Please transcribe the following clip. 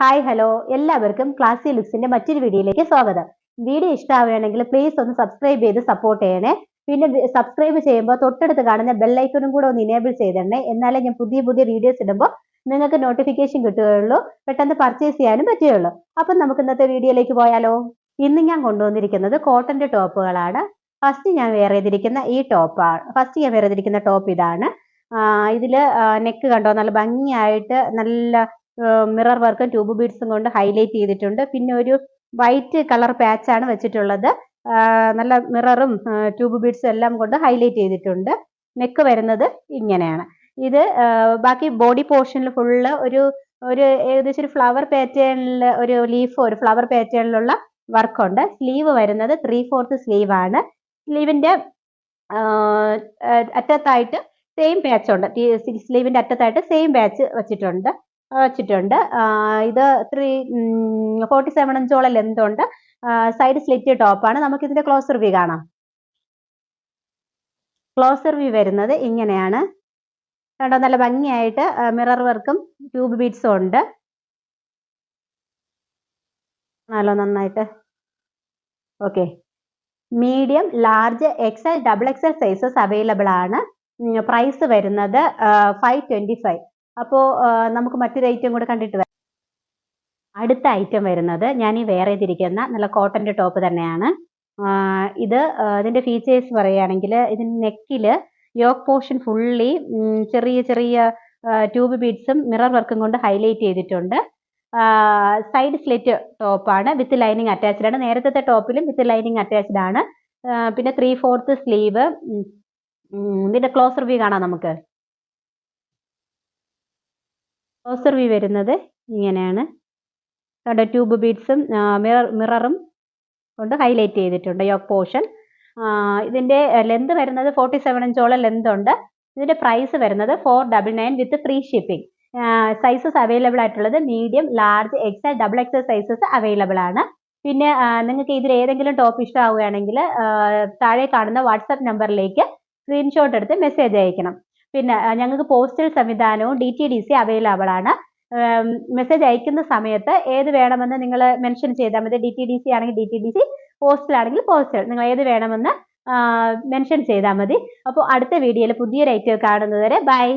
Hi hello എല്ലാവർക്കും ക്ലാസി ലുക്സിന്റെ മറ്റൊരു വീഡിയോയിലേക്ക് സ്വാഗതം. വീഡിയോ ഇഷ്ടമാവുകയാണെങ്കിൽ പ്ലീസ് ഒന്ന് സബ്സ്ക്രൈബ് ചെയ്ത് സപ്പോർട്ട് ചെയ്യണേ. പിന്നെ സബ്സ്ക്രൈബ് ചെയ്യുമ്പോൾ തൊട്ടടുത്ത് കാണുന്ന ബെല്ലൈക്കണും കൂടെ ഒന്ന് ഇനേബിൾ ചെയ്തിടണേ എന്നാലേ ഞാൻ പുതിയ പുതിയ വീഡിയോസ് ഇടുമ്പോൾ നിങ്ങൾക്ക് നോട്ടിഫിക്കേഷൻ കിട്ടുകയുള്ളൂ. പെട്ടെന്ന് പർച്ചേസ് ചെയ്യാനും പറ്റുകയുള്ളൂ. അപ്പം നമുക്ക് ഇന്നത്തെ വീഡിയോയിലേക്ക് പോയാലോ? ഇന്ന് ഞാൻ കൊണ്ടുവന്നിരിക്കുന്നത് കോട്ടന്റെ ടോപ്പുകളാണ് ഫസ്റ്റ് ഞാൻ വെയർ ചെയ്തിരിക്കുന്ന ഈ ടോപ്പാണ് ഫസ്റ്റ് ഞാൻ വെയർ ചെയ്തിരിക്കുന്ന ടോപ്പ് ഇതാണ്. ഇതിൽ നെക്ക് കണ്ടോ? നല്ല ഭംഗിയായിട്ട് നല്ല മിറർ വർക്കും ട്യൂബ് ബീഡ്സും കൊണ്ട് ഹൈലൈറ്റ് ചെയ്തിട്ടുണ്ട്. പിന്നെ ഒരു വൈറ്റ് കളർ പാച്ചാണ് വെച്ചിട്ടുള്ളത്. നല്ല മിററും ട്യൂബ് ബീഡ്സും എല്ലാം കൊണ്ട് ഹൈലൈറ്റ് ചെയ്തിട്ടുണ്ട്. നെക്ക് വരുന്നത് ഇങ്ങനെയാണ്. ഇത് ബാക്കി ബോഡി പോർഷനിൽ ഫുള്ള് ഒരു ഒരു ഏകദേശം ഒരു ഫ്ലവർ പാറ്റേണിൽ ഒരു ലീഫ് ഒരു ഫ്ലവർ പാറ്റേണിലുള്ള വർക്കുണ്ട് സ്ലീവ് വരുന്നത് ത്രീ ഫോർത്ത് സ്ലീവ് ആണ് സ്ലീവിന്റെ അറ്റത്തായിട്ട് സെയിം പാച്ച് ഉണ്ട്. സ്ലീവിന്റെ അറ്റത്തായിട്ട് സെയിം പാച്ച് വെച്ചിട്ടുണ്ട്. വെച്ചിട്ടുണ്ട്. ഇത് ത്രീ ഫോർട്ടി സെവൻ ഇഞ്ചോളം ലെന്തുണ്ട് സൈഡ് സ്ലിറ്റ് ടോപ്പാണ് നമുക്ക് ഇതിന്റെ ക്ലോസർ വ്യൂ കാണാം. ക്ലോസർ വ്യൂ വരുന്നത് ഇങ്ങനെയാണ്. കണ്ടോ നല്ല ഭംഗിയായിട്ട് മിറർ വർക്കും ട്യൂബ് ബീഡ്സും ഉണ്ട്. നല്ല നന്നായിട്ട്. Okay medium large XL double XL sizes available ആണ്. പ്രൈസ് വരുന്നത് ഫൈവ് ട്വന്റി ഫൈവ് അപ്പോൾ നമുക്ക് മറ്റൊരു ഐറ്റം കൂടെ കണ്ടിട്ട് വരാം. അടുത്ത ഐറ്റം വരുന്നത് ഞാൻ ഈ വേറെ ചെയ്തിരിക്കുന്ന നല്ല കോട്ടന്റെ ടോപ്പ് തന്നെയാണ്. ഇത് ഇതിന്റെ ഫീച്ചേഴ്സ് പറയുകയാണെങ്കിൽ ഇതിന് നെക്കിൽ യോക്ക് പോർഷൻ ഫുള്ളി ചെറിയ ചെറിയ ട്യൂബ് ബീഡ്സും മിറർ വർക്കും കൊണ്ട് ഹൈലൈറ്റ് ചെയ്തിട്ടുണ്ട്. സൈഡ് സ്ലിറ്റ് ടോപ്പാണ് വിത്ത് ലൈനിങ് അറ്റാച്ച്ഡ് ആണ്. നേരത്തെ ടോപ്പിലും വിത്ത് ലൈനിങ് അറ്റാച്ച്ഡ് ആണ്. പിന്നെ ത്രീ ഫോർത്ത് സ്ലീവ് ഇതിന്റെ ക്ലോസർ വ്യൂ കാണാം നമുക്ക്. ക്ലോസർ വ്യൂ വരുന്നത് ഇങ്ങനെയാണ്. കണ്ട ട്യൂബ് ബീഡ്സും മിറർ മിററും കൊണ്ട് ഹൈലൈറ്റ് ചെയ്തിട്ടുണ്ട് യോക്ക് പോർഷൻ ഇതിന്റെ ലെന്ത് വരുന്നത് ഫോർട്ടി സെവൻ ഇഞ്ചോളം ലെന്ത് ഉണ്ട്. ഇതിന്റെ പ്രൈസ് വരുന്നത് four double nine with free shipping sizes available ആയിട്ടുള്ളത് medium large XL double XL sizes available ആണ്. പിന്നെ നിങ്ങൾക്ക് ഇതിൽ ഏതെങ്കിലും ടോപ്പ് ഇഷ്ടമാവുകയാണെങ്കിൽ താഴെ കാണുന്ന വാട്സപ്പ് നമ്പറിലേക്ക് സ്ക്രീൻഷോട്ട് എടുത്ത് മെസ്സേജ് അയക്കണം. പിന്നെ ഞങ്ങൾക്ക് പോസ്റ്റൽ സംവിധാനവും D T D C available ആണ്. മെസ്സേജ് അയക്കുന്ന സമയത്ത് ഏത് വേണമെന്ന് നിങ്ങൾ മെൻഷൻ ചെയ്താൽ മതി. ഡി ടി ഡി സി ആണെങ്കിൽ D T D C postal ആണെങ്കിൽ പോസ്റ്റൽ നിങ്ങൾ ഏത് വേണമെന്ന് മെൻഷൻ ചെയ്താൽ മതി. അപ്പോൾ അടുത്ത വീഡിയോയിൽ പുതിയൊരു ഐറ്റം കാണുന്നതുവരെ ബൈ